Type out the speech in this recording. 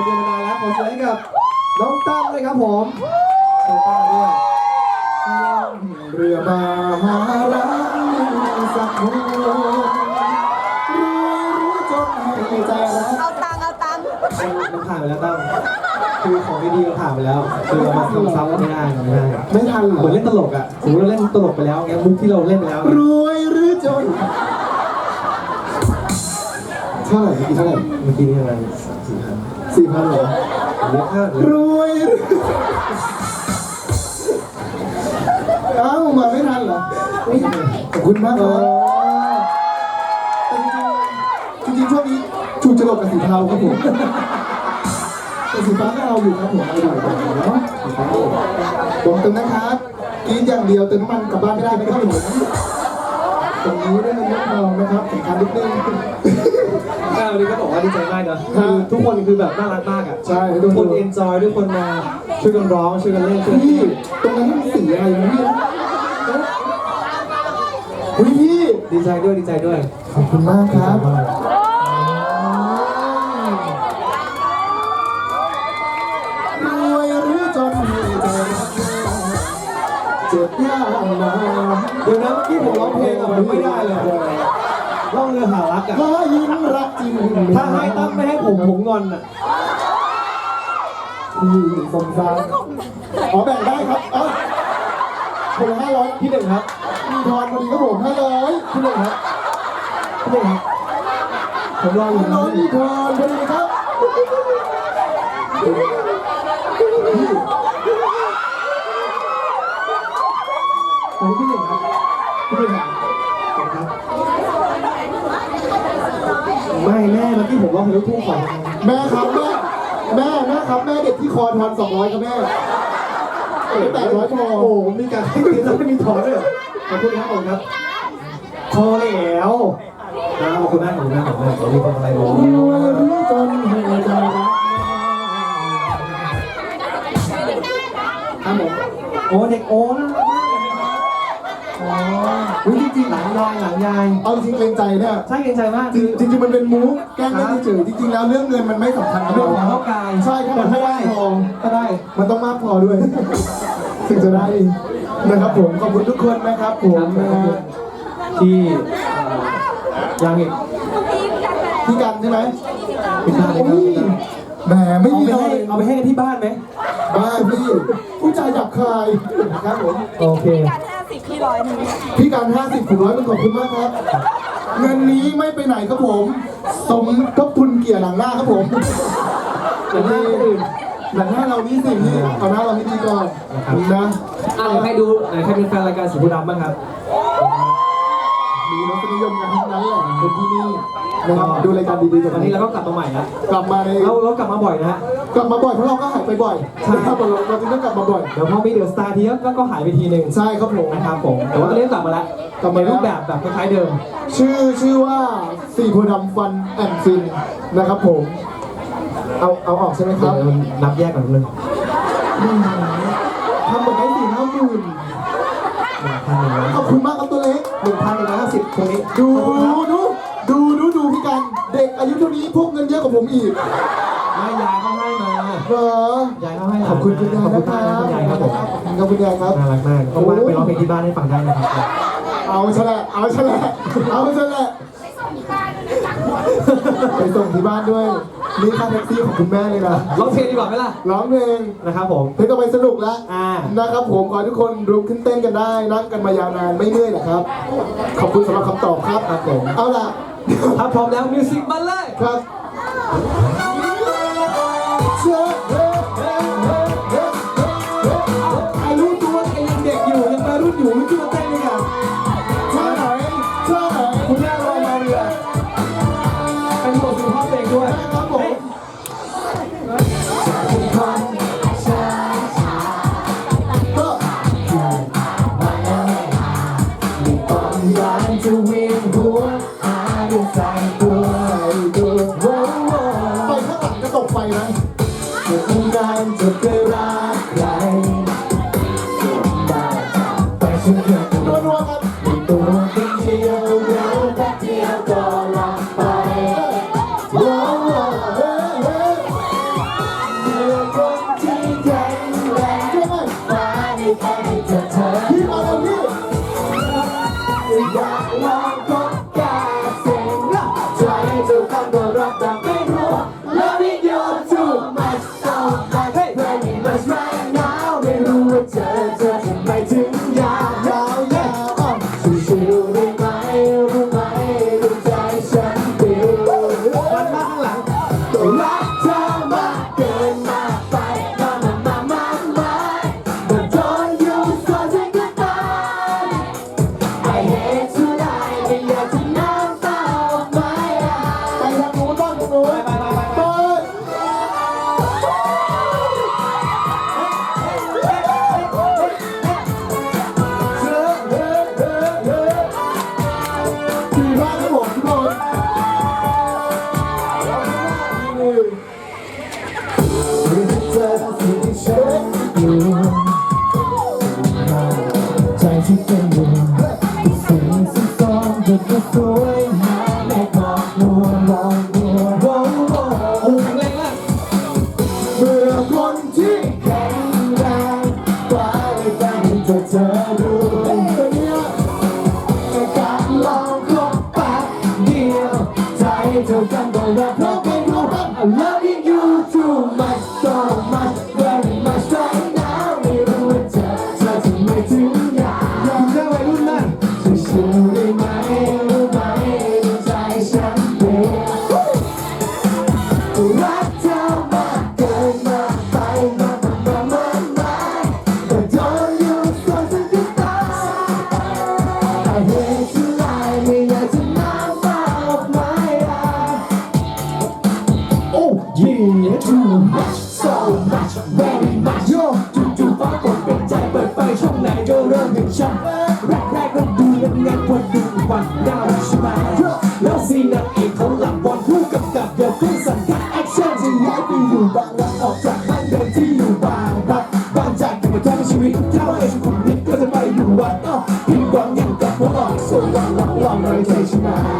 คนเดียวมานานแล้วขอเสียงให้กับน้องตั้มด้วยครับผมเชิญตั้มด้วยเรือมาหารักสักคนรู้จนให้ใจรักเอาตังค์เอาตังค์มันผ่านไปแล้วตั้มคือของดีๆมันผ่านไปแล้ว คือเรามาทำซ้ำไม่ได้ไม่ได้ไม่ทันเหรเหมืออนเล่นตลกอะสมมติเราเล่นตลกไปแล้วเงี้ยมุกที่เราเล่นไปแล้ว รวยหรือจนเท่าไหร่เมื่อกี้เท่าไหร่เมื่อกี้นี่อะไร สี่พันสี่พันเหรอเยอะมากเลยรวยหรือเอ้ามาไม่ทันเหรออุ๊ยขอบคุณมากครับแต่จริงๆจริงๆช่วงนี้ชูจะหลบกับสีเทาครับผมแต่สีฟ้าก็เอาอยู่ครับผมเอาอยู่เนาะผมเติมนะครับกินอย่างเดียวเติมน้ำมันกลับบ้านไม่ได้นะครับผมตรงนี้ได้เงินเยอะทองนะครับแข่งขันนิดนึงก็ วันนี้ก็บอกว่าดีใจมากเนอะคือทุกคนคือแบบน่ารักมากอะใช่ทุกคนเอนจอยทุกคนมาช่วยกันร้องช่วยกันเล่นช่วยกันพี่เต้นตรงนั้นมันสีอะไรนะพี่อุ้ยพี่ ดีใจด้วยดีใจด้วย ขอบคุณมากครับรวยหรือจนมีใจรักเจ็บยากนา เดี๋ยวนะเมื่อกี้ผมร้องเพลงอะผมไม่ได้เลย ร้องเรือหารักอะถ้ายิ้มรักจริงถ้าให้ตั้มไม่ให้ผมผมงอนอะพี่สมสารอ๋อแบ่งได้ครับเอ้าคนละห้าร้อยพี่หนึ่งครับ มีทอนพอดีครับผมห้าร้อยพี่หนึ่งครับพี่หนึ่งครับผมรออยู่ห้านะร้อยมีทอนพอดีครับโอ้พี่หนึ่งครับพี่หนึ่งครับขอบคุณครับไม่ แม่ผมร้องเพลงลูกทุ่งของแม่ครับแม่แม่แม่ครับ แม่เด็กที่คอทอนสองร้อยครับแม่แปดร้อยพอโอ้มีการให้กินแล้วไม่มีถอนด้วยเหรอขอบคุณครับขอบคุณครับพอแล้วนะขอบคุณมากขอบคุณมากขอบคุณมากมีคนอะไรบอกรู้จนหัวใจรักครับผมโอ้เด็กโอ้น่ารักมากเลยครับ อ๋ออุ๊ยจริงๆหลังยายหลังยายเอาจริงๆเกรงใจเนี่ยใช่เกรงใจมากจริงจริงๆมันเป็นมูฟแกล้งเล่นเฉยๆจริงๆแล้วเรื่องเงินมันไม่สำคัญกับเรื่องเราของร่างกายใช่ครับแต่มันถ้าไม่ได้ได้ทองก็ได้ มันต้องมากพอด้วย ถึงจะได้นะครับผมขอบคุณทุกคนนะครับผมครับนะฮะที่เอ่อยังอีกพี่กันใช่ไหมปิดตาเลยครับอุ้ยปิดตาแหมไม่เอามีไปเลให้ยเอาไปให้กันที่บ้านไหมบ้าพี่ผู้ชายหยาบคายครับผมโอเคการห้าสิบ พี่ร้อยหนึ่งพี่การ 50ถึงร้อยเป็นขอบคุณมากครับ เงินนี้ไม่ไปไหนครับผม สมทบทุนเกียร์หลังหน้าครับผมหลังหน้าคนอื่นหลังหน้าเรานี่สิพี่เอาหน้าเราให้ดีก่อนนะครับนะอะใครดูไหนใครเป็นแฟนรายการสุภาพบ้างครับ มีรสนิยมกันทั้งนั้นแหละคนที่นี่นะครับดูรายการดีๆแบบตอนนี้เราก็กลับมาใหม่แล้วกลับมาใน เราเรากลับมาบ่อยนะฮะ กลับมาบ่อยเพราะเราก็หายไปบ่อยใช่ครับเราเราจึงต้องกลับมาบ่อย เดี๋ยวพอมีเดือดสตาร์ทีก็ก็หายไปทีหนึ่งใช่ครับผมนะครับผม แต่ว่าตอนนี้กลับมาแล้วกลับมาในแล้ว รูปแบบแบบคล้ายๆเดิม ชื่อชื่อว่าสี่โพธิ์ดำฟันแอนฟินนะครับผม เอาเอาออกใช่ไหมคเดี๋รัยบวนับแยกก่อนนึงทำหมดได้สี่ห้าหมื่นหนึ่งพันหนึ่งร้อยขอบคุณมากครับตัวเล็ก หนึ่งพันหนึ่งร้อยห้าสิบตรงนี้ ดูขอบคุณครับดูดูดูดูพี่กัน เด็กอายุเท่านี้พวกเงินเยอะกว่าผมอีก ไม่ยายเขาให้มา เหรอยายเขาให้หลานขอบคุณคุณยายขอบนะคุณคมากรับนะคุณยายครับผมขอบคุณครับคุณยายครับ น่ารักมากต้องมาไปร้องเพลงที่บ้านให้ฟังได้นะครับ เอาชะแหละเอาชะแหละเอาชะแหละไปส่งที่บ้านด้วยนี่ค่าแท็กซี่ของคุณแม่เลยนะร้องเพลงดีกว่าไหมล่ะ ร้องเพลงนะครับผม เพลงก็ไปสนุกแล้วอ่า นะครับผมขอให้ทุกคนรุกขึ้นเต้นกันได้นั่งกันมายาวนานไม่เมื่อยนะครับ ขอบคุณสำหรับคำตอบครับครับผม เอาล่ะ ถ้าพร้อมแล้วมิวสิกมาเลย ครับ เเพลงด้วย กั เริ่มเห็นชัดแรกๆก็ดูยังไงพอดูวันดาวใช่ไหมแล้วซีนนาเอกเขาหลับบอลผู้กับกับเดี๋ยวขึ้นสังกัดแอคชั่นจะย้ายไปอยู่บางรักออกจากบ้านเดิมที่อยู่บางรักบางจากกันมาทำชีวิตถ้าเองคุณนิดก็จะไปอยู่วัดอ้อพี่หวังยังกับพวกออกส่วนวังหลังลองไรใจฉัน